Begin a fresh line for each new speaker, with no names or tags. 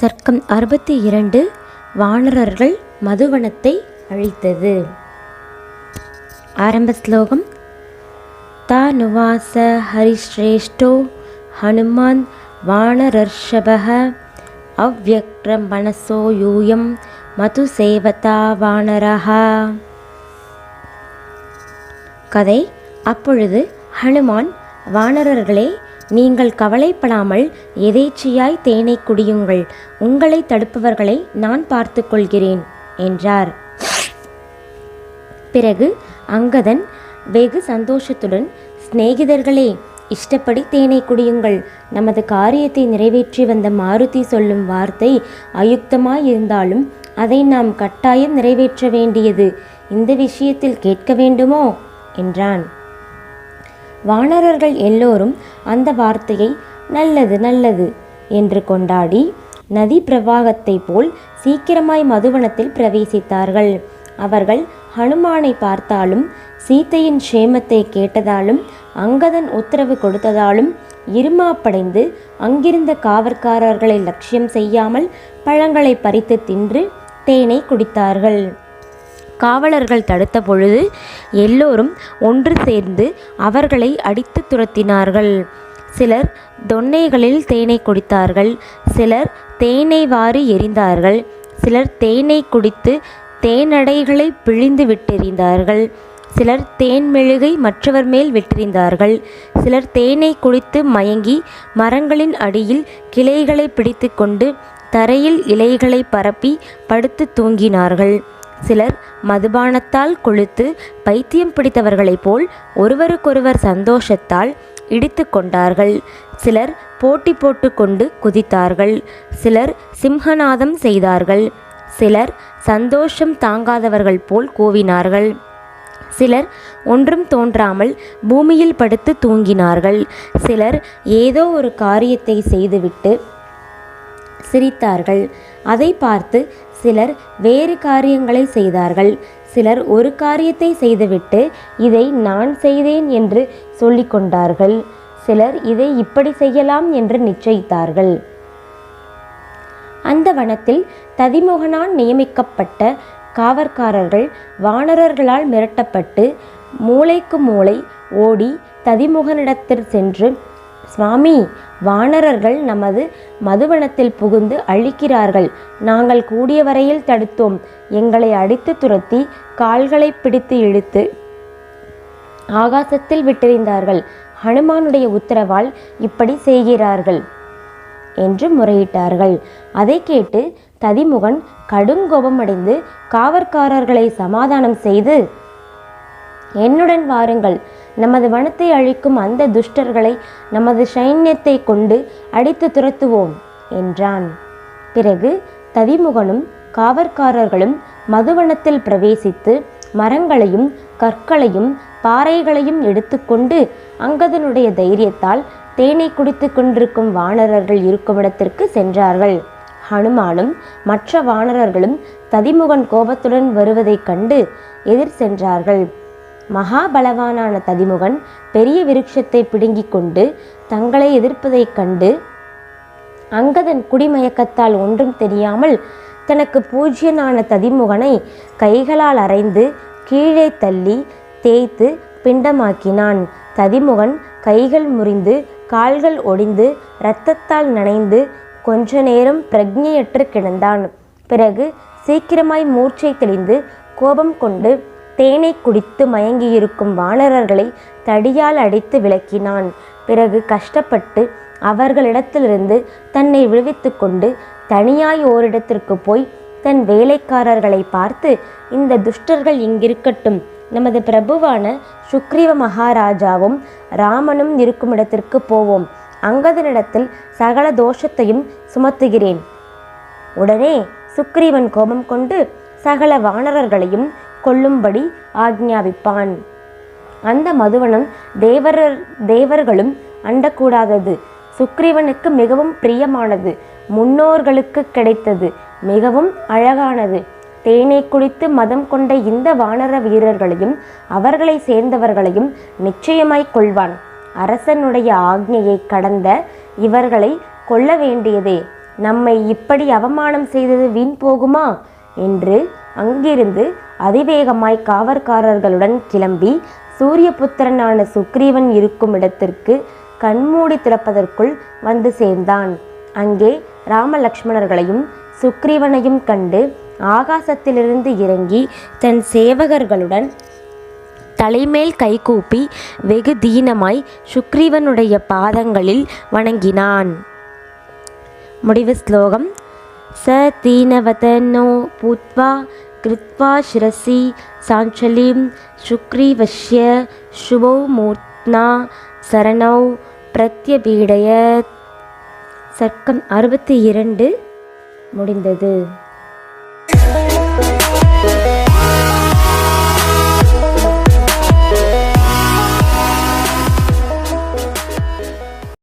சர்க்கம் அறுபத்தி இரண்டு வானரர்கள் மதுவனத்தை அழித்தது. ஆரம்ப ஸ்லோகம் தானுவாச ஹரிஸ்ரேஷ்டோ ஹனுமான் வானரர்ஷபக அவ்வக்ரம் மனசோ யூயம் மது சேவதா வானரஹா. கதை அப்பொழுது ஹனுமான் வானரர்களே நீங்கள் கவலைப்படாமல் எதேச்சையாய் தேனை குடியுங்கள். உங்களை தடுப்பவர்களை நான் பார்த்து கொள்கிறேன் என்றார். பிறகு அங்கதன் வெகு சந்தோஷத்துடன் சிநேகிதர்களே இஷ்டப்படி தேனை குடியுங்கள். நமது காரியத்தை நிறைவேற்றி வந்த மாருதி சொல்லும் வார்த்தை அயுக்தமாயிருந்தாலும் அதை நாம் கட்டாயம் நிறைவேற்ற வேண்டியது. இந்த விஷயத்தில் கேட்க வேண்டுமோ? என்றான். வானரர்கள் எல்லோரும் அந்த வார்த்தையை நல்லது நல்லது என்று கொண்டாடி நதி பிரவாகத்தை போல் சீக்கிரமாய் மதுவனத்தில் பிரவேசித்தார்கள். அவர்கள் ஹனுமானை பார்த்தாலும் சீத்தையின் க்ஷேமத்தை கேட்டதாலும் அங்கதன் உத்தரவு கொடுத்ததாலும் இருமாப்படைந்து அங்கிருந்த காவற்காரர்களை லட்சியம் செய்யாமல் பழங்களை பறித்து தின்று தேனை குடித்தார்கள். காவலர்கள் தடுத்த பொழுது எல்லோரும் ஒன்று சேர்ந்து அவர்களை அடித்து துரத்தினார்கள். சிலர் தொன்னைகளில் தேனை குடித்தார்கள். சிலர் தேனை வாரி எறிந்தார்கள். சிலர் தேனை குடித்து தேனடைகளை பிழிந்து விட்டெறிந்தார்கள். சிலர் தேன் மெழுகை மற்றவர் மேல் விட்டெறிந்தார்கள். சிலர் தேனை குடித்து மயங்கி மரங்களின் அடியில் கிளைகளை பிடித்து கொண்டு தரையில் இலைகளை பரப்பி படுத்து தூங்கினார்கள். சிலர் மதுபானத்தால் கொழுத்து பைத்தியம் பிடித்தவர்களைப் போல் ஒருவருக்கொருவர் சந்தோஷத்தால் இடித்து கொண்டார்கள். சிலர் போட்டி போட்டுக்கொண்டு குதித்தார்கள். சிலர் சிம்ஹநாதம் செய்தார்கள். சிலர் சந்தோஷம் தாங்காதவர்கள் போல் கூவினார்கள். சிலர் ஒன்றும் தோன்றாமல் பூமியில் படுத்து தூங்கினார்கள். சிலர் ஏதோ ஒரு காரியத்தை செய்துவிட்டு சிரித்தார்கள். அதை பார்த்து சிலர் வேறு காரியங்களை செய்தார்கள். சிலர் ஒரு காரியத்தை செய்துவிட்டு இதை நான் செய்தேன் என்று சொல்லிக்கொண்டார்கள் சிலர் இதை இப்படி செய்யலாம் என்று நிச்சயித்தார்கள். அந்த வனத்தில் ததிமோகனான் நியமிக்கப்பட்ட காவற்காரர்கள் வானரர்களால் மிரட்டப்பட்டு மூளைக்கு மூளை ஓடி ததிமுகனிடத்தில் சென்று சுவாமி வானரர்கள் நமது மதுவனத்தில் புகுந்து அழிக்கிறார்கள். நாங்கள் கூடிய வரையில் தடுத்தோம். எங்களை அடித்து துரத்தி கால்களை பிடித்து இழுத்து ஆகாசத்தில் விட்டெறிந்தார்கள். ஹனுமானுடைய உத்தரவால் இப்படி செய்கிறார்கள் என்று முறையிட்டார்கள். அதை கேட்டு ததிமுகன் கடுங்கோபமடைந்து காவற்காரர்களை சமாதானம் செய்து என்னுடன் வாருங்கள். நமது வனத்தை அழிக்கும் அந்த துஷ்டர்களை நமது சைன்யத்தை கொண்டு அடித்து துரத்துவோம் என்றான். பிறகு ததிமுகனும் காவற்காரர்களும் மதுவனத்தில் பிரவேசித்து மரங்களையும் கற்களையும் பாறைகளையும் எடுத்துக்கொண்டு அங்கதனுடைய தைரியத்தால் தேனை குடித்து கொண்டிருக்கும் வானரர்கள் இருக்குமிடத்திற்கு சென்றார்கள். ஹனுமானும் மற்ற வானரர்களும் ததிமுகன் கோபத்துடன் வருவதைக் கண்டு எதிர் சென்றார்கள். மகாபலவானான ததிமுகன் பெரிய விருட்சத்தை பிடுங்கிக் கொண்டு தங்களை எதிர்ப்பதைக் கண்டு அங்கதன் குடிமயக்கத்தால் ஒன்றும் தெரியாமல் தனக்கு பூஜ்யனான ததிமுகனை கைகளால் அரைந்து கீழே தள்ளி தேய்த்து பிண்டமாக்கினான். ததிமுகன் கைகள் முறிந்து கால்கள் ஒடிந்து இரத்தத்தால் நனைந்து கொஞ்ச நேரம் பிரக்ஞையற்று கிடந்தான். பிறகு சீக்கிரமாய் மூர்ச்சை தெளிந்து கோபம் கொண்டு தேனை குடித்து மயங்கியிருக்கும் வானரர்களை தடியால் அடித்து விளக்கினான். பிறகு கஷ்டப்பட்டு அவர்களிடத்திலிருந்து தன்னை விடுவித்து கொண்டு தனியாய் ஓரிடத்திற்கு போய் தன் வேலைக்காரர்களை பார்த்து இந்த துஷ்டர்கள் இங்கிருக்கட்டும். நமது பிரபுவான சுக்ரீவ மகாராஜாவும் ராமனும் இருக்கும் இடத்திற்கு போவோம். அங்கதனிடத்தில் சகல தோஷத்தையும் சுமத்துகிறேன். உடனே சுக்ரீவன் கோபம் கொண்டு சகல வானரர்களையும் கொல்லும்படி ஆக்ஞாபிப்பான் அந்த மதுவனம் தேவரர் தேவர்களும் அண்டக்கூடாதது. சுக்ரீவனுக்கு மிகவும் பிரியமானது. முன்னோர்களுக்கு கிடைத்தது. மிகவும் அழகானது. தேனை குடித்து மதம் கொண்ட இந்த வானர வீரர்களையும் அவர்களை சேர்ந்தவர்களையும் நிச்சயமாய் கொள்வான். அரசனுடைய ஆக்ஞையை கடந்த இவர்களை கொல்ல வேண்டியதே. நம்மை இப்படி அவமானம் செய்தது வீண் போகுமா? என்று அங்கிருந்து அதிவேகமாய் காவற்காரர்களுடன் கிளம்பி சூரியபுத்திரனான சுக்ரீவன் இருக்கும் இடத்திற்கு கண்மூடி திறப்பதற்குள் வந்து சேர்ந்தான். அங்கே ராமலக்ஷ்மணர்களையும் சுக்ரீவனையும் கண்டு ஆகாசத்திலிருந்து இறங்கி தன் சேவகர்களுடன் தலைமேல் கைகூப்பி வெகு தீனமாய் சுக்ரீவனுடைய பாதங்களில் வணங்கினான். முடிவு ஸ்லோகம். ச தீனவதனோ பூத்வா கிருத்வா शिरसि சாஞ்சலிம் शुक्रीवश्य शुभौ मूर्त्ना சரணௌ பிரத்யபீடைய சர்க்கம் அறுபத்தி இரண்டு முடிந்தது